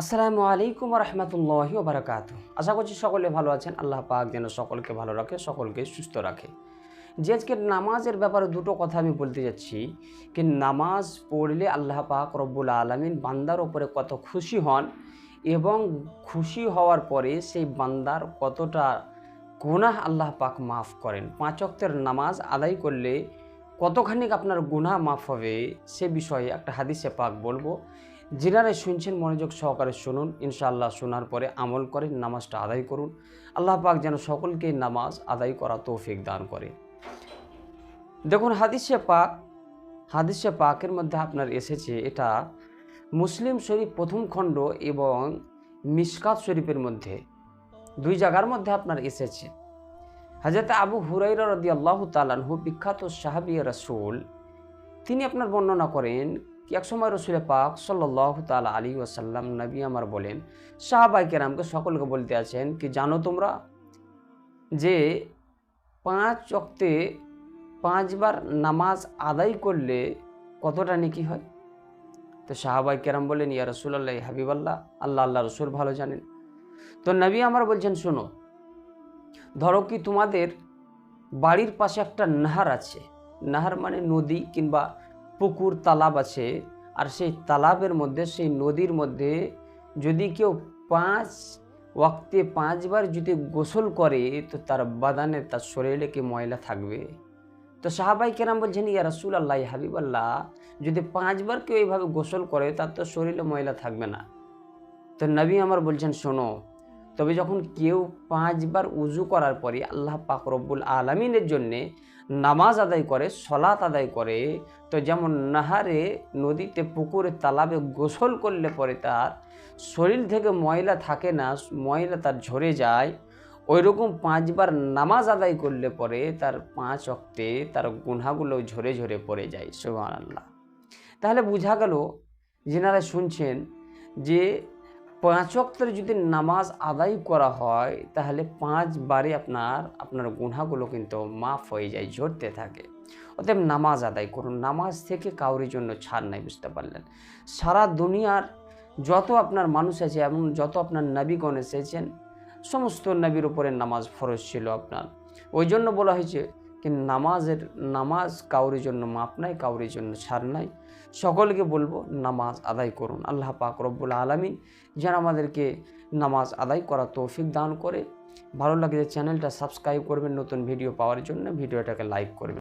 আসসালামু আলাইকুম রহমতুল্লাহি বারাকাত আশা করছি সকলে ভালো আছেন। আল্লাহ পাক যেন সকলকে ভালো রাখে, সকলকে সুস্থ রাখে। যে আজকের নামাজের ব্যাপারে দুটো কথা আমি বলতে যাচ্ছি। কি নামাজ পড়লে আল্লাহ পাক রব্বুল আলমিন বান্দার ওপরে কত খুশি হন এবং খুশি হওয়ার পরে সেই বান্দার কতটা গুনাহ আল্লাহ পাক মাফ করেন। পাঁচ অক্তের নামাজ আদায় করলে কতখানি আপনার গুনাহ মাফ হবে সে বিষয়ে একটা হাদিসে পাক বলব। যিনারা শুনছেন মনোযোগ সহকারে শুনুন, ইনশাআল্লাহ শোনার পরে আমল করে নামাজটা আদায় করুন। আল্লাহ পাক যেন সকলকে নামাজ আদায় করা তৌফিক দান করে। দেখুন, হাদিসে পাক, হাদিসে পাকের মধ্যে আপনার এসেছে, এটা মুসলিম শরীফ প্রথম খণ্ড এবং মিসকাত শরীফের মধ্যে দুই জায়গার মধ্যে আপনার এসেছে। হাজরত আবু হুরাইরা রদি আল্লাহ তালানহু বিখ্যাত সাহাবি রসুল, তিনি আপনার বর্ণনা করেন এক সময় রসুল পাক সাল্লাহ তাল আলী ওয়াসাল্লাম নবী আমার বলেন সাহাবাই কেরামকে সকলকে বলতে আছেন কি, জানো তোমরা যে পাঁচ অক্তে পাঁচবার নামাজ আদায় করলে কতটা নেকি হয়? তো সাহাবাই কেরাম বলেন, ইয়া রসুল আল্লাহ হাবিবাল্লাহ, আল্লাহ আল্লাহ, রসুল ভালো জানেন। তো নবী আমার বলছেন, শোনো, ধরো কি তোমাদের বাড়ির পাশে একটা নাহার আছে। নাহার মানে নদী কিংবা পুকুর, তালাব আছে। আর সেই তালাবের মধ্যে, সেই নদীর মধ্যে যদি কেউ পাঁচ ওয়াক্তে পাঁচবার যদি গোসল করে, তো তার বাদানে, তার শরীরে কি ময়লা থাকবে? তো সাহাবাই কেরাম বলছেন, ইয়া রসুল আল্লাহ হাবিব আল্লাহ যদি পাঁচবার কেউ এইভাবে গোসল করে, তার তো শরীরে ময়লা থাকবে না। তো নবী আমার বলছেন, শোনো, তবে যখন কেউ পাঁচবার উজু করার পরে, আল্লাহ পাক রব্বুল আলমিনের জন্যে নামাজ আদায় করে সলাত আদায় করে, তো যেমন নাহারে, নদীতে পুকুরে তালাবে গোসল করলে পরে তার শরীর থেকে ময়লা থাকে না, ময়লা তার ঝরে যায় ওই রকম পাঁচবার নামাজ আদায় করলে পরে তার পাঁচ অক্তে তার গুনাগুলো ঝরে ঝরে পড়ে যায় সুবান আল্লাহ তাহলে বোঝা গেল, যেনারা শুনছেন যে পাঁচ অক্তের যদি নামাজ আদায় করা হয়, তাহলে পাঁচবারে আপনার আপনার গুনাগুলো কিন্তু মাফ হয়ে যায়, ঝরতে থাকে। অতএব নামাজ আদায় করুন। নামাজ থেকে কাউরির জন্য ছাড় নাই, বুঝতে পারলেন? সারা দুনিয়ার যত আপনার মানুষ আছে, এমন যত আপনার নবীগণ এসেছেন, সমস্ত নবীর উপরে নামাজ ফরজ ছিল আপনার। ওই জন্য বলা হয়েছে কি নামাজের, নামাজ কাউরির জন্য মাপ নাই, কাউরির জন্য ছাড় নাই। সকলকে বলব, নামাজ আদায় করুন। আল্লাহ পাক রব্বুল আলমিন যেন আমাদেরকে নামাজ আদায় করা তৌফিক দান করে। ভালো লাগে চ্যানেলটা সাবস্ক্রাইব করবেন, নতুন ভিডিও পাওয়ার জন্য। ভিডিওটাকে লাইক করবেন।